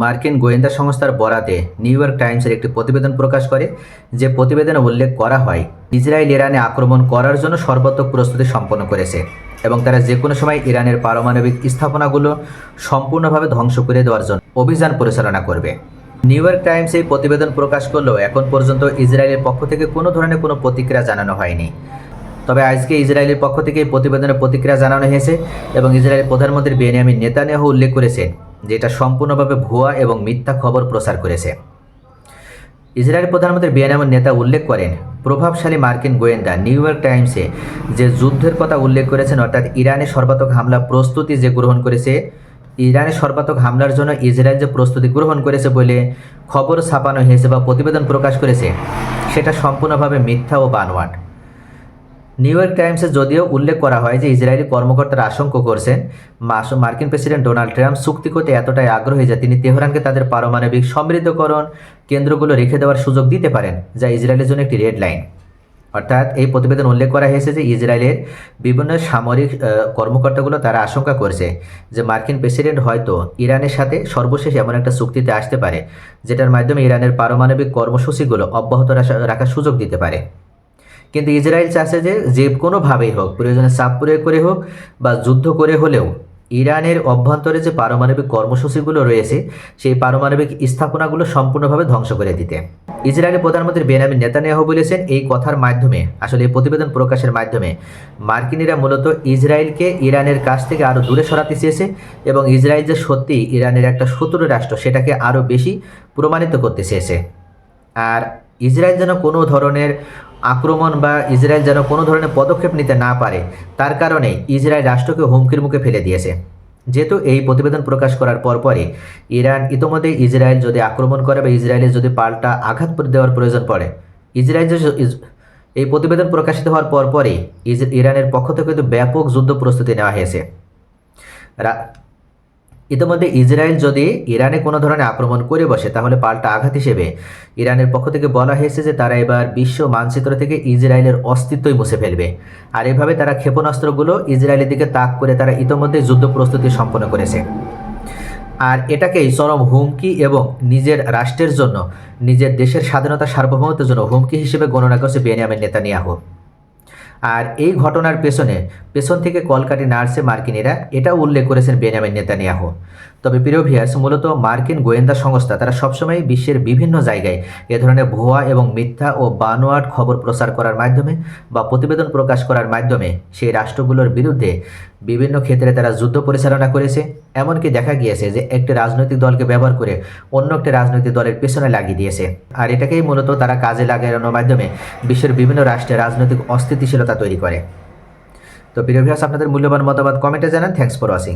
মার্কিন গোয়েন্দা সংস্থার বরাতে নিউ ইয়র্ক টাইমসের একটি প্রতিবেদন প্রকাশ করে যে প্রতিবেদনে উল্লেখ করা হয়, ইসরায়েল ইরানে আক্রমণ করার জন্য সর্বাত্মক প্রস্তুতি সম্পন্ন করেছে এবং তারা যে কোনো সময় ইরানের পারমাণবিক স্থাপনাগুলো সম্পূর্ণভাবে ধ্বংস করে দেওয়ার জন্য অভিযান পরিচালনা করবে। নিউ ইয়র্ক টাইমস এই প্রতিবেদন প্রকাশ করলেও এখন পর্যন্ত ইসরায়েলের পক্ষ থেকে কোনো ধরনের কোনো প্রতিক্রিয়া জানানো হয়নি। তবে আজকে ইসরায়েলের পক্ষ থেকে এই প্রতিবেদনের প্রতিক্রিয়া জানানো হয়েছে এবং ইসরায়েলের প্রধানমন্ত্রী বেনিয়ামিন নেতানিয়াহু উল্লেখ করেছেন যে এটা সম্পূর্ণভাবে ভুয়া এবং মিথ্যা খবর প্রচার করেছে। ইসরায়েল প্রধানমন্ত্রী বেনিয়ামিন নেতা উল্লেখ করেন, প্রভাবশালী মার্কিন গোয়েন্দা নিউ ইয়র্ক টাইমসে যে যুদ্ধের কথা উল্লেখ করেছেন, অর্থাৎ ইরানে সর্বাত্মক হামলা প্রস্তুতি যে গ্রহণ করেছে, ইরানে সর্বাত্মক হামলার জন্য ইসরায়েল যে প্রস্তুতি গ্রহণ করেছে বলে খবর ছাপানো হয়েছে বা প্রতিবেদন প্রকাশ করেছে, সেটা সম্পূর্ণভাবে মিথ্যা ও বানোয়াট। নিউ ইয়র্ক টাইমসে যদিও উল্লেখ করা হয় যে ইসরায়েলি কর্মকর্তারা আশঙ্কা করছেন মার্কিন প্রেসিডেন্ট ডোনাল্ড ট্রাম্প চুক্তি করতে এতটাই আগ্রহী যে তিনি তেহরানকে তাদের পারমাণবিক সমৃদ্ধকরণ কেন্দ্রগুলো রেখে দেওয়ার সুযোগ দিতে পারেন, যা ইসরায়েলের জন্য একটি রেড লাইন। অর্থাৎ এই প্রতিবেদন উল্লেখ করা হয়েছে যে ইসরায়েলের বিভিন্ন সামরিক কর্মকর্তাগুলো তারা আশঙ্কা করছে যে মার্কিন প্রেসিডেন্ট হয়তো ইরানের সাথে সর্বশেষ এমন একটা চুক্তিতে আসতে পারে, যেটার মাধ্যমে ইরানের পারমাণবিক কর্মসূচিগুলো অব্যাহত রাখা- রাখার সুযোগ দিতে পারে। কিন্তু ইসরায়েল চাষে যে যে কোনোভাবেই হোক, প্রয়োজনে চাপ প্রয়োগ করে হোক বা যুদ্ধ করে হলেও ইরানের অভ্যন্তরে যে পারমাণবিক কর্মসূচিগুলো রয়েছে, সেই পারমাণবিক স্থাপনাগুলো সম্পূর্ণভাবে ধ্বংস করে দিতে। ইসরায়েলের প্রধানমন্ত্রী বেনামিন নেতানিয়াহু বলেছেন, এই কথার মাধ্যমে, আসলে এই প্রতিবেদন প্রকাশের মাধ্যমে, মার্কিনিরা মূলত ইসরায়েলকে ইরানের কাছ থেকে আরও দূরে সরাতে চেয়েছে এবং ইসরায়েল যে সত্যি ইরানের একটা শত্রু রাষ্ট্র, সেটাকে আরও বেশি প্রমাণিত করতে চেয়েছে। আর ইসরায়েল যেন কোনো ধরনের আক্রমণ বা ইসরায়েল যেন কোনো ধরনের পদক্ষেপ নিতে না পারে, তার কারণে ইসরায়েল রাষ্ট্রকে হুমকির মুখে ফেলে দিয়েছে। যেহেতু এই প্রতিবেদন প্রকাশ করার পরপরই ইরান ইতোমধ্যে ইসরায়েল যদি আক্রমণ করে বা ইসরায়েলের যদি পাল্টা আঘাত দেওয়ার প্রয়োজন পড়ে, ইসরায়েল এই প্রতিবেদন প্রকাশিত হওয়ার পরপরই ইরানের পক্ষ থেকে কিন্তু ব্যাপক যুদ্ধ প্রস্তুতি নেওয়া হয়েছে। ইতিমধ্যে ইসরায়েল যদি ইরানে কোনো ধরনের আক্রমণ করে বসে, তাহলে পাল্টা আঘাত হিসেবে ইরানের পক্ষ থেকে বলা হয়েছে যে তারা এবার বিশ্ব মানচিত্র থেকে ইসরায়েলের অস্তিত্বই মুছে ফেলবে। আর এভাবে তারা ক্ষেপণাস্ত্রগুলো ইসরায়েলের দিকে তাক করে তারা ইতিমধ্যে যুদ্ধ প্রস্তুতি সম্পন্ন করেছে। আর এটাকেই চরম হুমকি এবং নিজের রাষ্ট্রের জন্য, নিজের দেশের স্বাধীনতা সার্বভৌমত্বের জন্য হুমকি হিসেবে গণনা করছে বেনিয়ামিন নেতানিয়াহু। আর এই ঘটনার পেছনে পেছন থেকে কলকাটি নার্সে মার্কিনিরা এটাও উল্লেখ করেছেন বেনিয়ামিন নেতানিয়াহু। তবে প্রিয় ভিয়ার্স মূলত মার্কিন গোয়েন্দা সংস্থা, তারা সবসময় বিশ্বের বিভিন্ন জায়গায় এ ধরনের ভুয়া এবং মিথ্যা ও বানোয়াট খবর প্রচার করার মাধ্যমে বা প্রতিবেদন প্রকাশ করার মাধ্যমে সেই রাষ্ট্রগুলোর বিরুদ্ধে বিভিন্ন ক্ষেত্রে তারা যুদ্ধ পরিচালনা করেছে। এমনকি দেখা গিয়েছে যে একটি রাজনৈতিক দলকে ব্যবহার করে অন্য একটি রাজনৈতিক দলের পেছনে লাগিয়ে দিয়েছে। আর এটাকেই মূলত তারা কাজে লাগানোর মাধ্যমে বিশ্বের বিভিন্ন রাষ্ট্রে রাজনৈতিক অস্থিতিশীলতা তৈরি করে। তো প্রিয় আপনাদের মূল্যবান মতামত কমেন্টে জানান। Thanks for watching